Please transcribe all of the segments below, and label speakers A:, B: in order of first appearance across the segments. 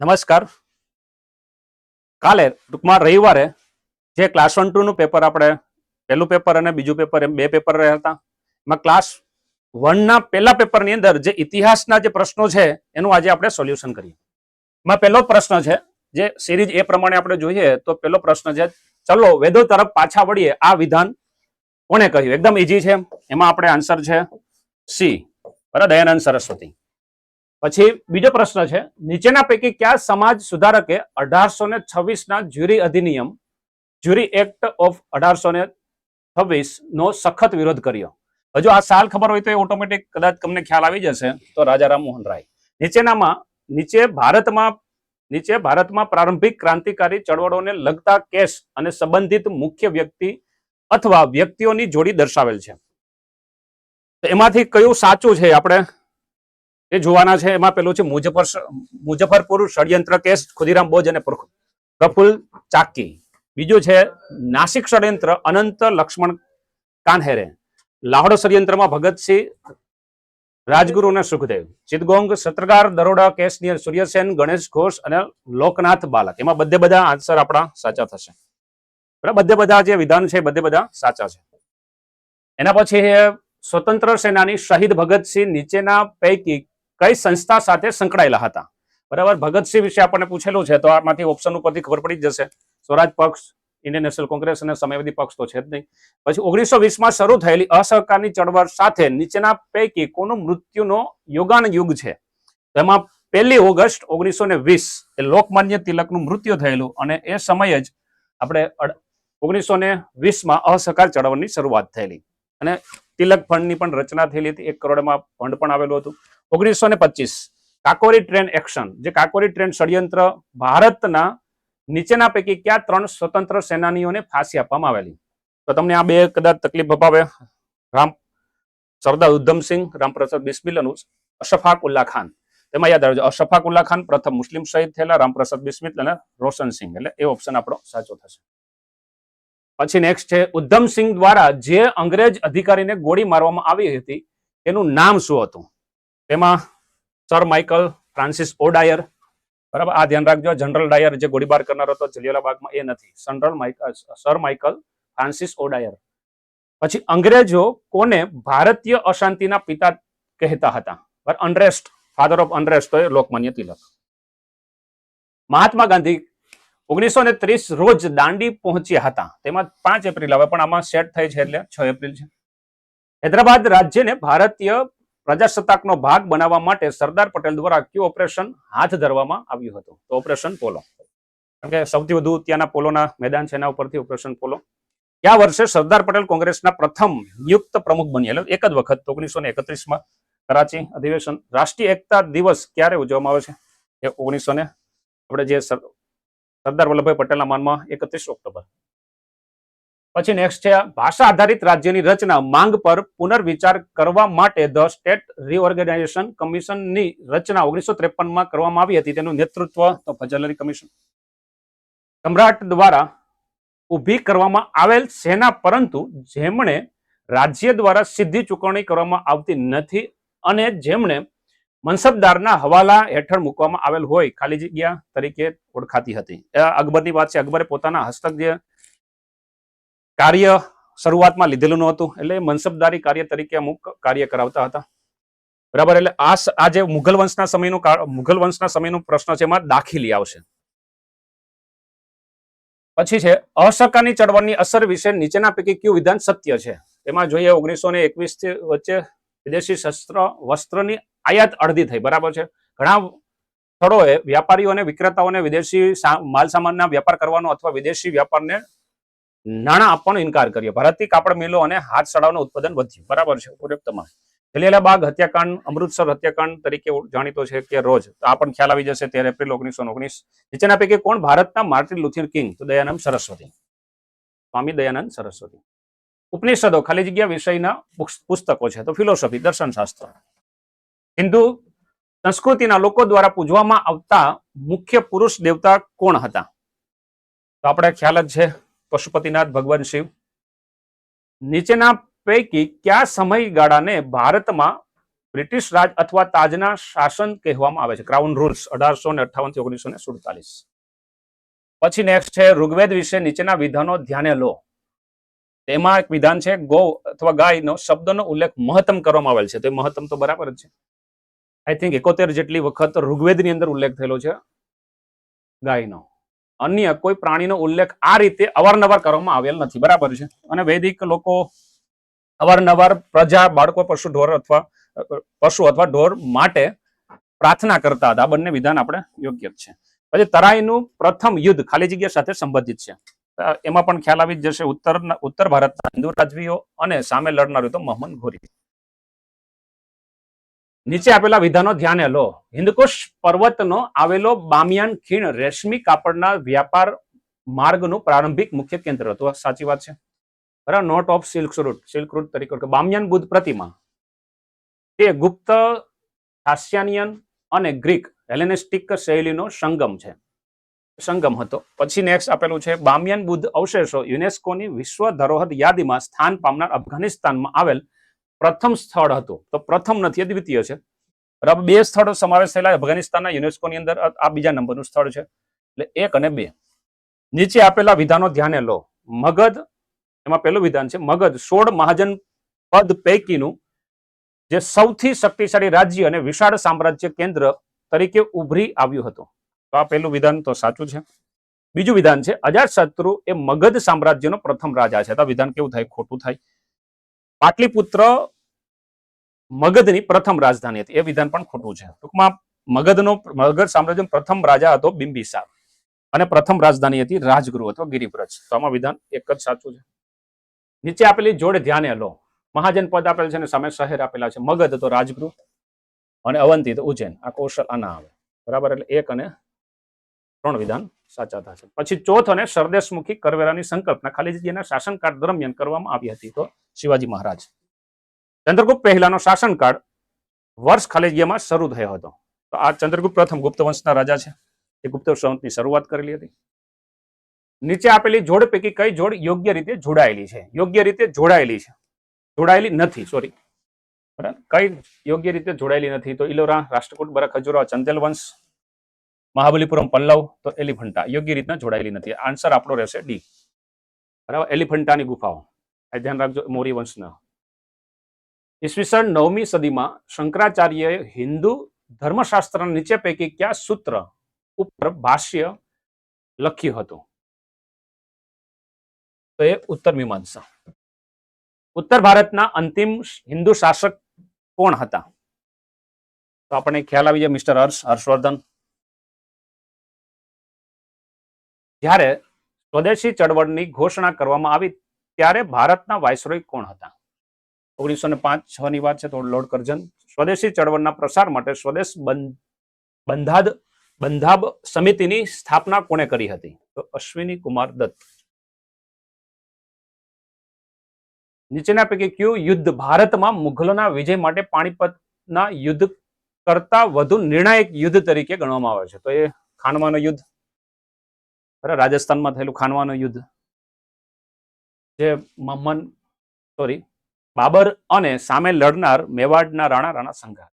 A: નમસ્કાર. કાલે ટૂંકમાં રવિવારે જે ક્લાસ વન ટુ નું પેપર આપણે, પહેલું પેપર અને બીજું પેપર એમ બે પેપર રહ્યા હતા. એમાં ક્લાસ વનના પહેલા પેપરની અંદર જે ઇતિહાસના જે પ્રશ્નો છે, એનું આજે આપણે સોલ્યુશન કરીએ. એમાં પહેલો પ્રશ્ન છે, જે સિરીઝ એ પ્રમાણે આપણે જોઈએ, તો પહેલો પ્રશ્ન છે, ચલો વેદો તરફ પાછા વળીએ. આ વિધાન કોણે કહ્યું? એકદમ ઈઝી છે. એમાં આપણે આન્સર છે સી. બરાબર દયાનંદ સરસ્વતી. પછી બીજો પ્રશ્ન છે, નીચેના પૈકી કયા સમાજ સુધારકે અઢારસો ને છવ્વીસ ના જ્યુરી અધિનિયમ, જ્યુરી એક્ટ ઓફ અઢારસો ને છવ્વીસનો સખત વિરોધ કર્યો? હજુ આ સાલ ખબર હોય તો એ ઓટોમેટિક કદાચ તમને ખ્યાલ આવી જશે, તો રાજા રામમોહન રાય. નીચેનામાં, નીચે ભારતમાં નીચે ભારતમાં પ્રારંભિક ક્રાંતિકારી ચળવળોને લગતા કેસ અને સંબંધિત મુખ્ય વ્યક્તિ અથવા વ્યક્તિઓની જોડી દર્શાવેલ છે. એમાંથી કયું સાચું છે આપણે? એ જોવાના છે. એમાં પેલું છે મુજફર મુજફ્ફરપુર ષડયંત્ર કેસ, ખુદીરામ બોજ અને પ્રફુલ ચાકી બીજું છે નાસિક ષડયંત્ર અનંત લક્ષ્મણ કાનહેરે. લાહોડ ષડયંત્રમાં ભગતસિંહ, રાજગુરુ અને સુખદેવ. ચિતગોંગ સત્રકાર દરોડા, કેસની સૂર્યસેન, ગણેશ ઘોષ અને લોકનાથ બાલક. એમાં બધે બધા આન્સર આપણા સાચા થશે. બરાબર? બધે બધા જે વિધાન છે બધે બધા સાચા છે. એના પછી સ્વતંત્ર સેનાની શહીદ ભગતસિંહ નીચેના પૈકી કઈ સંસ્થા સાથે સંકળાયેલા હતા? બરાબર? ભગતસિંહ વિશે આપણને પૂછેલું છે, તો આમાંથી ઓપ્શન ઉપરથી ખબર પડી જશે. સ્વરાજ પક્ષ ઇન્ડિયન નેશનલ કોંગ્રેસ અને સમયવાદી પક્ષ તો છે જ નહીં. પછી ઓગણીસો વીસમાં શરૂ થયેલી અસહકારની ચળવળ સાથે નીચેના પૈકી કોનું મૃત્યુનો યોગાન યુગ છે? તેમાં પહેલી ઓગસ્ટ ઓગણીસો વીસ એ લોકમાન્ય તિલકનું મૃત્યુ થયેલું અને એ સમયે જ આપણે ઓગણીસો ને વીસમાં અસહકાર ચળવળની શરૂઆત થયેલી. અને તિલક ફંડની પણ રચના થયેલી હતી. એક કરોડમાં ફંડ પણ આવેલું હતું. ઓગણીસો ને પચીસ. Kakori train action. જે કાકોરી ટ્રેન ષડયંત્ર ભારતના નીચેના પૈકી કયા ત્રણ સ્વતંત્ર સેનાનીઓને ફાંસી આપવામાં આવેલી? તો તમને આ બે કદાચ તકલીફ અપાવે. રામ સરદાર ઉધમસિંહ રામપ્રસાદ બિસ્મિલ અને અશફાક ઉલ્લા ખાન. તેમાં યાદ રાખજો અશફાક ઉલ્લા ખાન પ્રથમ મુસ્લિમ શહીદ થયેલા રામપ્રસાદ બિસ્મિલ અને રોશન સિંહ. એટલે એ ઓપ્શન આપણો સાચો થશે. પછી નેક્સ્ટ છે ઉધમસિંહ દ્વારા જે અંગ્રેજ અધિકારીને ગોળી મારવામાં આવી હતી તેનું નામ શું હતું? તેમાં સર માઇકલ ફ્રાન્સિસ ઓડાયર, બરાબર? આ ધ્યાન રાખજો, જનરલ ડાયર જે ગોળીબાર કરનાર હતો જલિયાલા બાગમાં એ નથી. General Michael sir Michael Francis O'Dwyer. પછી અંગ્રેજો કોને ભારતીય અશાંતિના પિતા કહેતા હતા? અનરેસ્ટ ફાધર ઓફ અનરેસ્ટ તો એ લોકમાન્ય તિલક. મહાત્મા ગાંધી ઓગણીસો ને ત્રીસ રોજ દાંડી પહોંચ્યા હતા. તેમાં પાંચ એપ્રિલ આવે, પણ આમાં સેટ થઈ છે એટલે છ એપ્રિલ છે. હૈદરાબાદ રાજ્યને ભારતીય પ્રજાસત્તાકનો ભાગ બનાવવા માટે સરદાર પટેલ દ્વારા કયું ઓપરેશન હાથ ધરવામાં આવ્યું હતું? તો ઓપરેશન પોલો. કારણ કે સૌથી વધુ ત્યાંના પોલોના મેદાન છે, એના ઉપરથી ઓપરેશન પોલો. કયા વર્ષે સરદાર પટેલ કોંગ્રેસના પ્રથમ નિયુક્ત પ્રમુખ એટલે એક જ વખત ઓગણીસો ને એકત્રીસમાં કરાચી અધિવેશન. રાષ્ટ્રીય એકતા દિવસ ક્યારે ઉજવવામાં આવે છે? એ ઓગણીસો ને આપણે જે સરદાર વલ્લભભાઈ પટેલના માનમાં એકત્રીસ ઓક્ટોબર. પછી નેક્સ્ટ છે ભાષા આધારિત રાજ્યની રચના, માંગ પર પુનર્વિચાર કરવા માટે ધ સ્ટેટ રીઓર્ગેનાઇઝેશન કમિશનની રચના ઓગણીસો ત્રેપનમાં કરવામાં આવી હતી. તેનું નેતૃત્વ તો ફજલરી કમિશન. સમ્રાટ દ્વારા ઊભી કરવામાં આવેલ સેના, પરંતુ જેમણે રાજ્ય દ્વારા સીધી ચૂકવણી કરવામાં આવતી નથી અને જેમણે મનસબદારના હવાલા હેઠળ મૂકવામાં આવેલ હોય, ખાલી જગ્યા તરીકે ઓળખાતી હતી. અકબરની વાત છે. અકબરે પોતાના હસ્તક જે કાર્ય શરૂઆતમાં લીધેલું નહોતું, એટલે મનસબદારી કાર્ય તરીકે અમુક કાર્ય કરાવતા હતા. બરાબર, એટલે આ આ જે મુઘલ વંશના સમયનું મુઘલ વંશના સમયનો પ્રશ્ન છે, એમાં દાખીલી આવશે. પછી છે અસહકારની ચળવળની અસર વિશે નીચેના પૈકી કયું વિધાન સત્ય છે? તેમાં જોઈએ, ઓગણીસો ને એકવીસ વચ્ચે વિદેશી શસ્ત્ર, વસ્ત્રની આયાત અડધી થઈ, બરાબર છે? ઘણા સ્થળોએ વ્યાપારીઓ વિક્રેતાઓને વિદેશી માલ સામાનના વ્યાપાર કરવાનો અથવા વિદેશી વ્યાપારને નાણાં આપવાનો ઇનકાર કર્યો. ભારતથી કાપડ મિલો અને હાથ સડાવનું ઉત્પાદન વધ્યું. બરાબર છે ઉપયુક્તમાં જલિયાલા બાગ હત્યાકાંડ, અમૃતસર હત્યાકાંડ તરીકે જાણીતો છે કે રોજ. તો આ પણ ખ્યાલ આવી જશે તેર એપ્રિલ ઓગણીસો ઓગણીસ. નીચેના પૈકી કોણ ભારતના માર્ટિન લુથિર કિંગ? તો દયાનંદ સરસ્વતી. સ્વામી દયાનંદ સરસ્વતી. ઉપનિષદો ખાલી જગ્યા વિષયના પુસ્તકો છે, તો ફિલોસોફી દર્શનશાસ્ત્ર હિન્દુ સંસ્કૃતિના લોકો દ્વારા પૂજવામાં આવતા મુખ્ય પુરુષ દેવતા કોણ હતા? તો આપણે ખ્યાલ જ છે, પશુપતિનાથ, ભગવાન શિવ. નીચેના પૈકી કયા સમયગાળાને ભારતમાં બ્રિટિશ રાજ અથવા તાજના શાસન કહેવામાં આવે છે? ક્રાઉન રૂલ્સ અઢારસો ને અઠાવનથી ઓગણીસો ને સુડતાલીસ. પછી નેક્સ્ટ છે, ઋગ્વેદ વિશે નીચેના વિધાનો ધ્યાને લો. તેમાં એક વિધાન છે, ગૌ અથવા ગાયનો શબ્દનો ઉલ્લેખ મહત્તમ કરવામાં આવેલ છે. તો મહત્તમ તો બરાબર જ છે. આઈ થિંક એકોતેર જેટલી વખત ઋગ્વેદની અંદર ઉલ્લેખ થયેલો છે. ગાયનો. અન્ય કોઈ પ્રાણીનો ઉલ્લેખ આ રીતે અવારનવાર કરવામાં આવેલ નથી. બરાબર છે? અને વૈદિક લોકો અવારનવાર પ્રજા, બાળકો, પશુ ઢોર અથવા, પશુ અથવા ઢોર માટે પ્રાર્થના કરતા હતા. બંને વિધાન આપણે યોગ્ય છે. પછી તરાઈનું પ્રથમ યુદ્ધ ખાલી જગ્યા સાથે સંબંધિત છે. એમાં પણ ખ્યાલ આવી જશે. ઉત્તર ઉત્તર ભારતના હિન્દુ રાજવીઓ અને સામે લડનાર તો મોહમ્મદ ઘોરી. નીચે આપેલા વિધાનો ધ્યાને લો. હિન્દકુશ પર્વતનો આવેલો બામિયાન ખીણ રેશમી કાપડના વ્યાપાર માર્ગનું પ્રારંભિક મુખ્ય કેન્દ્ર. હતું સાચી વાત છે. બરાબર? Note of silk route silk route તરીકે બામિયાન બુદ્ધ પ્રતિમા. તે ગુપ્ત હાસ્યાનિયન અને ગ્રીક હેલેનેસ્ટિક શૈલીનો સંગમ છે. સંગમ હતો. પછી નેક્સ્ટ આપેલું છે, બામિયાન બુદ્ધ અવશેષો યુનેસ્કોની વિશ્વ ધરોહર યાદીમાં સ્થાન પામનાર અફઘાનિસ્તાનમાં આવેલ પ્રથમ સ્થળ હતું. તો પ્રથમ નથી દ્વિતીય છે. બરાબર, બે સ્થળો સમાવેશ થયેલા અફઘાનિસ્તાનના યુનેસ્કોની અંદર આ બીજા નંબરનું સ્થળ છે. એટલે એક અને બે. નીચે આપેલા વિધાનો ધ્યાને લો. મગધ, એમાં પહેલું વિધાન છે, મગધ. સોળ મહાજન પદ પૈકીનું જે સૌથી શક્તિશાળી રાજ્ય અને વિશાળ સામ્રાજ્ય કેન્દ્ર તરીકે ઉભરી આવ્યું હતું. તો આ પહેલું વિધાન તો સાચું છે. બીજું વિધાન છે, અજાતશત્રુ એ મગધ સામ્રાજ્યનો પ્રથમ રાજા છે. તો વિધાન કેવું થાય? ખોટું થાય. પાટલીપુત્ર મગધની પ્રથમ રાજધાની હતી. એ વિધાન પણ ખોટું છે. ટૂંકમાં મગધનો, મગધ સામ્રાજ્યનો પ્રથમ રાજા હતો બિંબિસાર અને પ્રથમ રાજધાની હતી રાજગૃહ અથવા ગિરિવ્રજ. તો આમાં વિધાન એક જ સાચું છે. નીચે આપેલી જોડે ધ્યાને લો. મહાજન પદ આપેલ છે અને સામે શહેર આપેલા છે. મગધ તો રાજગૃહ અને અવંતી તો ઉજ્જૈન. આ કૌશલ આના આવે. બરાબર? એટલે એક અને ત્રણ વિધાન સાચા થશે. પછી ચોથ અને સરદેશમુખી કરવેરાની સંકલ્પના. ખાલી જગ્યાના શાસનકાળ દરમિયાન કરવામાં આવી હતી તો શિવાજી મહારાજ. ચંદ્રગુપ્ત પહેલાનો શાસનકાળ વર્ષ ખાલેજિયામાં શરૂ થયો હતો. તો આ ચંદ્રગુપ્ત પ્રથમ ગુપ્ત વંશના રાજા છે. એ ગુપ્ત વંશની શરૂઆત કરેલી હતી. નીચે આપેલી જોડ પૈકી કઈ જોડ યોગ્ય રીતે જોડાયેલી છે? યોગ્ય રીતે જોડાયેલી છે. જોડાયેલી નથી સોરી બરાબર? કઈ યોગ્ય રીતે જોડાયેલી નથી? તો ઇલોરા રાષ્ટ્રકૂટ બરા ખજુરા ચંદેલ વંશ, મહાબલીપુરમ, પલ્લવ, તો એલિફન્ટા. યોગ્ય રીતના જોડાયેલી નથી. આન્સર આપણો રહેશે ડી બરાબર? એલિફન્ટાની ગુફાઓ. ધ્યાન રાખજો, મોરી વંશના. ઈસવીસન નવમી સદીમાં શંકરાચાર્યએ હિન્દુ ધર્મશાસ્ત્ર નીચે પૈકી કયા સૂત્ર ઉપર ભાષ્ય લખ્યું હતું? તો એ ઉત્તર મીમાંસા. ઉત્તર ભારતના અંતિમ હિન્દુ શાસક કોણ હતા? તો આપણને ખ્યાલ આવી જાય મિસ્ટર હર્ષ, હર્ષવર્ધન. જ્યારે સ્વદેશી ચળવળની ઘોષણા કરવામાં આવી ત્યારે ભારતના વાયસરોય કોણ હતા? ઓગણીસો ને પાંચ છ ની વાત છે તો લોર્ડ કરજન સ્વદેશી ચળવળના પ્રસાર માટે સ્વદેશ બંધાદ, બંધાબ સમિતિની સ્થાપના કોણે કરી હતી? તો અશ્વિની કુમાર દત્ત. નીચેના પૈકી કયું, યુદ્ધ ભારતમાં મુઘલોના વિજય માટે પાણીપતના યુદ્ધ કરતા વધુ નિર્ણાયક યુદ્ધ તરીકે ગણવામાં આવે છે. તો એ ખાનવાનો યુદ્ધ. રાજસ્થાનમાં થયેલું ખાનવાનો યુદ્ધ. જે મહમદ સોરી બાબર અને સામે લડનાર મેવાડના રાણા રાણા સંઘા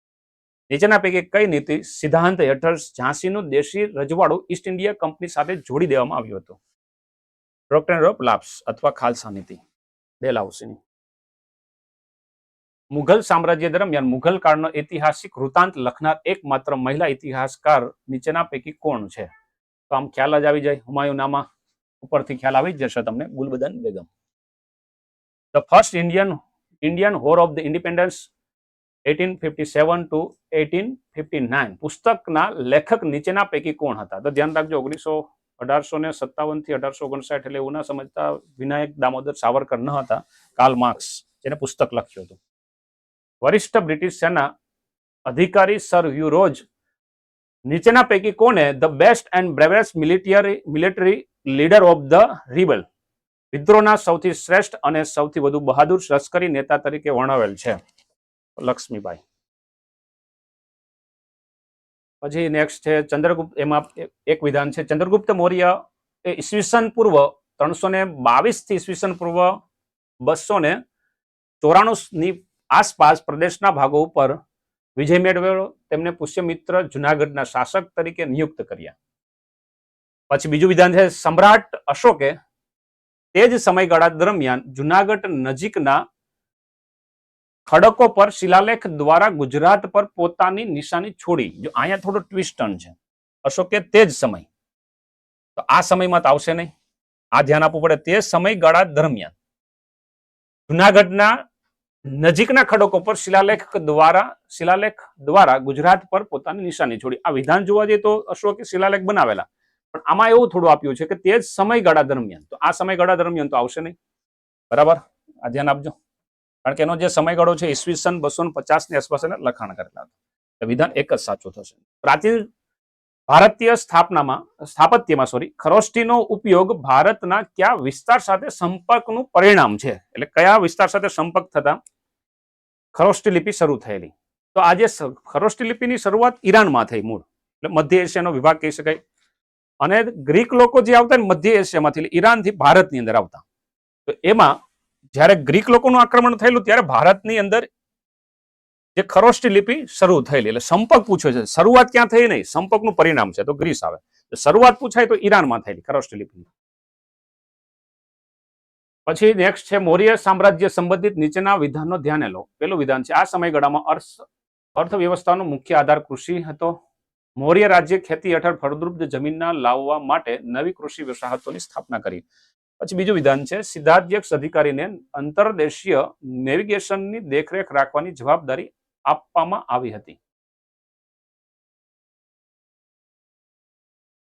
A: નીચેના પૈકી કઈ નીતિ સિદ્ધાંત હેઠળ ઝાંસીનું દેશી રજવાડું ઈસ્ટ ઇન્ડિયા કંપની સાથે જોડી દેવામાં આવ્યું હતું? ડોક્ટર રોપ લાપ્સ અથવા ખાલસા નીતિ? ડેલાઉસીની મુઘલ સામ્રાજ્ય દરમિયાન મુઘલ કાળનો ઐતિહાસિક વૃતાંત લખનાર એકમાત્ર મહિલા ઇતિહાસકાર નીચેના પૈકી કોણ છે? તો આમ ખ્યાલ જ આવી જાય હુમાયુનામાં. ઉપરથી ખ્યાલ આવી જશે તમને Gulbadan Begum. Hour of the independence eighteen fifty seven to eighteen fifty nine પુસ્તકના લેખક નીચેના પૈકી કોણ હતા? તો ધ્યાન રાખજો, ઓગણીસો અઢારસો ને સત્તાવનથી અઢારસો ઓગણસાઠ એટલે એવું ના સમજતા વિનાયક દામોદર સાવરકર ન હતા કાર્લ માર્ક્સ જેને પુસ્તક લખ્યું હતું. વરિષ્ઠ બ્રિટિશ સેના અધિકારી સર હ્યુ રોજ નીચેના પૈકી કોને the best and bravest military military leader of the rebel વિદ્રોહના સૌથી શ્રેષ્ઠ અને સૌથી વધુ બહાદુર લશ્કરી નેતા તરીકે વર્ણવેલ છે. લક્ષ્મીબાઈ. પછી નેક્સ્ટ છે ચંદ્રગુપ્ત, એમાં એક- વિધાન છે. ચંદ્રગુપ્ત મૌર્ય એ ઈસવીસન પૂર્વ ત્રણસો ને બાવીસથી ઈસવીસન પૂર્વ બસો ને ચોરાણું ની આસપાસ પ્રદેશના ભાગો ઉપર વિજય મેળવ્યો તેમને પુષ્યમિત્ર જુનાગઢના શાસક તરીકે નિયુક્ત કર્યા. પછી બીજું વિધાન છે સમ્રાટ અશોકે તે જ સમયગાળા દરમિયાન જુનાગઢ નજીકના ખડકો પર શિલાલેખ દ્વારા ગુજરાત પર પોતાની નિશાની છોડી. જો અહીંયા થોડો ટ્વિસ્ટન છે. અશોકે તે જ સમય. તો આ સમયમાં તો આવશે નહીં. આ ધ્યાન આપવું પડે. તે સમયગાળા દરમિયાન જુનાગઢના નજીકના ખડકો પર શિલાલેખ દ્વારા શિલાલેખ દ્વારા ગુજરાત પર પોતાની નિશાની છોડી. આ વિધાન જોવા જઈએ તો અશોકે શિલાલેખ બનાવેલા. પણ આમાં એવું થોડું આપ્યું છે કે તે જ સમયગાળા દરમિયાન. તો આ સમયગાળા દરમિયાન તો આવશે નહીં. બરાબર? આ ધ્યાન આપજો. કારણ કે એનો જે સમયગાળો છે, ઈસવીસન બસો પચાસની આસપાસ એને લખાણ કરેલા હતા. વિધાન એક જ સાચું થશે. પ્રાચીન ભારતીય સ્થાપનામાં, સ્થાપત્યમાં સોરી ખરોષ્ટીનો ઉપયોગ ભારતના કયા વિસ્તાર સાથે સંપર્કનું પરિણામ છે? એટલે કયા વિસ્તાર સાથે સંપર્ક થતા ખરોષ્ટી લિપિ શરૂ થયેલી? તો આજે ખરોષ્ટી લિપિની શરૂઆત ઈરાનમાં થઈ મૂળ. એટલે મધ્ય એશિયાનો વિભાગ કહી શકાય. અને ગ્રીક લોકો જે આવતા ને મધ્ય એશિયામાંથી, ઈરાનથી ભારતની અંદર આવતા. તો એમાં જ્યારે ગ્રીક લોકોનું આક્રમણ થયેલું, ત્યારે ભારતની અંદર જે ખરોષ્ટી લિપિ શરૂ થયેલી. એટલે સંપર્ક પૂછ્યો છે. શરૂઆત ક્યાં થઈ નહીં? સંપર્કનું પરિણામ છે. તો ગ્રીસ આવે. શરૂઆત પૂછાય તો ઈરાનમાં થયેલી ખરોષ્ટી લિપિ. પછી નેક્સ્ટ છે મૌર્ય સામ્રાજ્ય સંબંધિત નીચેના વિધાનનો ધ્યાને લો. પેલું વિધાન છે, આ સમયગાળામાં અર્થ, અર્થવ્યવસ્થાનો મુખ્ય આધાર કૃષિ હતો. મૌર્ય રાજ્ય ખેતી હેઠળ ફળદ્રુપ જમીનના લાવવા માટે નવી કૃષિ વસાહતોની સ્થાપના કરી. પછી બીજું વિધાન છે, સિદ્ધાધ્યક્ષ અધિકારીને અંતરદેશીય નેવિગેશનની દેખરેખ રાખવાની જવાબદારી આપવામાં આવી હતી.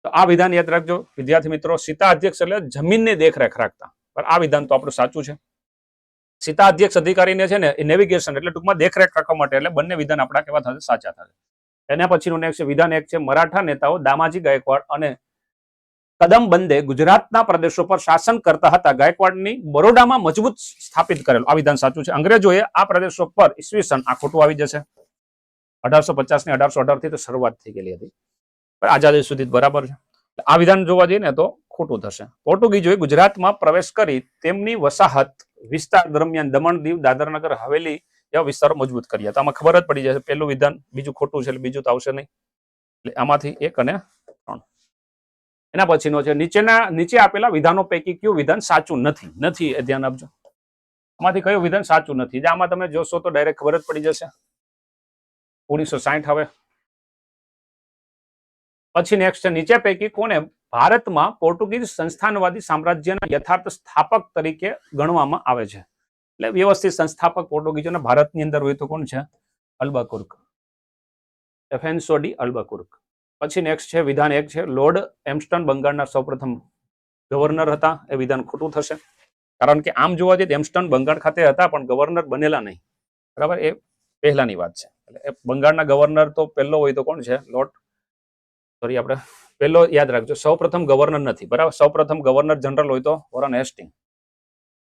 A: તો આ વિધાન યાદ રાખજો. વિદ્યાર્થી મિત્રો સીતા અધ્યક્ષ એટલે જમીનની દેખરેખ રાખતા. પણ આ વિધાન તો આપણું સાચું છે. સીતા અધ્યક્ષ અધિકારીને છે ને નેવિગેશન એટલે ટૂંકમાં દેખરેખ રાખવા માટે એટલે બંને વિધાન આપણા કેવા થશે સાચા થશે. એના પછીનું નેક્સ્ટ વિધાન એક છે, મરાઠા નેતાઓ દામાજી ગાયકવાડ અને કદમ બંદે ગુજરાતના પ્રદેશો પર શાસન કરતા હતા. ગાયકવાડની બરોડામાં મજબૂત સ્થાપિત કરેલું. આ વિધાન સાચું છે. અંગ્રેજોએ આ પ્રદેશો પર ઈસવીસન આ ખોટું આવી જશે. અઢારસો પચાસની અઢારસો અઢારથી તો શરૂઆત થઈ ગયેલી હતી. પણ આઝાદી સુધી બરાબર છે. આ વિધાન જોવા જઈએ ને તો ખોટું થશે. પોર્ટુગીઝોએ ગુજરાતમાં પ્રવેશ કરી તેમની વસાહત વિસ્તાર દરમિયાન દમણ દીવ દાદરનગર હવેલી એવા વિસ્તારો મજબૂત કર્યા તો આમાં ખબર જ પડી જશે પહેલું વિધાન, બીજું ખોટું છે, એટલે બીજું તો આવશે નહીં. એટલે આમાંથી એક અને ત્રણ. એના પછીનો છે, નીચેના, નીચે આપેલા વિધાનો પૈકી કયું વિધાન સાચું નથી? નથી, એ ધ્યાન આપજો. આમાંથી કયું વિધાન સાચું નથી? જે આમાં તમે જોશો તો ડાયરેક્ટ ખબર જ પડી જશે. ઓગણીસો સાહીઠ હવે. પછી નેક્સ્ટ નીચે પૈકી કોને ભારતમાં પોર્ટુગીઝ સંસ્થાનવાદી સામ્રાજ્યના યથાર્થ સ્થાપક તરીકે ગણવામાં આવે છે? એટલે વ્યવસ્થિત સંસ્થાપક પોર્ટુગીઝોના ભારતની અંદર હોય તો કોણ છે? અલ્બાકુર્ક. Afonso de Albuquerque. પછી નેક્સ્ટ છે, વિધાન એક છે, લોર્ડ એમ્સ્ટન બંગાળના સૌપ્રથમ ગવર્નર હતા. એ વિધાન ખોટું થશે. કારણ કે આમ જોવા જઈએ તો એમ્સ્ટન બંગાળ ખાતે હતા, પણ ગવર્નર બનેલા નહીં. બરાબર? એ પહેલાની વાત છે. એટલે બંગાળના ગવર્નર તો પહેલો હોય તો કોણ છે? લોર્ડ. સોરી આપણે પહેલો યાદ રાખજો. સૌપ્રથમ ગવર્નર નથી. બરાબર? સૌપ્રથમ ગવર્નર જનરલ હોય તો વોરન હેસ્ટિંગ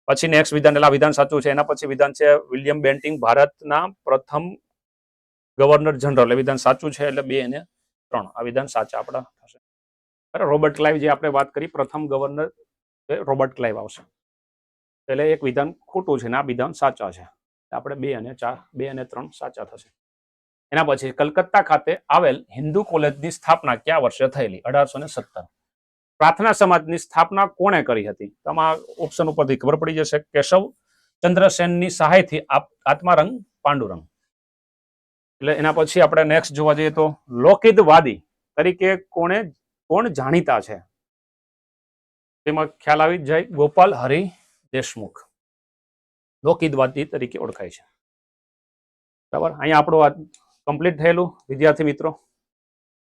A: પછી નેક્સ્ટ વિધાન એટલે આ વિધાન સાચું છે, એના પછી વિધાન છે વિલિયમ બેન્ટિંગ ભારતના પ્રથમ ગવર્નર જનરલ એ વિધાન સાચું છે એટલે બે અને ત્રણ. આ વિધાન સાચા આપણા થશે. બરાબર? રોબર્ટ ક્લાઇવ જે આપણે વાત કરી, પ્રથમ ગવર્નર રોબર્ટ ક્લાઇવ આવશે. એટલે એક વિધાન ખોટું છે ને આ વિધાન સાચા છે. આપણે બે અને ચાર, બે અને ત્રણ સાચા થશે. એના પછી કલકત્તા ખાતે આવેલ હિન્દુ કોલેજની સ્થાપના કયા વર્ષે થયેલી? અઢારસો ને સત્તર. પ્રાર્થના સમાજની સ્થાપના કોણે કરી હતી? તમારા ઓપ્શન ઉપરથી ખબર પડી જશે. કેશવ ચંદ્રસેનની સહાયથી આત્મારંગ પાંડુરંગ. એટલે એના પછી આપણે નેક્સ્ટ જોવા જઈએ તો લોકહિતવાદી તરીકે કોણે, કોણ જાણીતા છે? તેમાં ખ્યાલ આવી જાય ગોપાલ હરિ દેશમુખ. લોકહિતવાદી તરીકે ઓળખાય છે. બરાબર? અહીંયા આપણું આ કમ્પ્લીટ થયેલું. વિદ્યાર્થી મિત્રો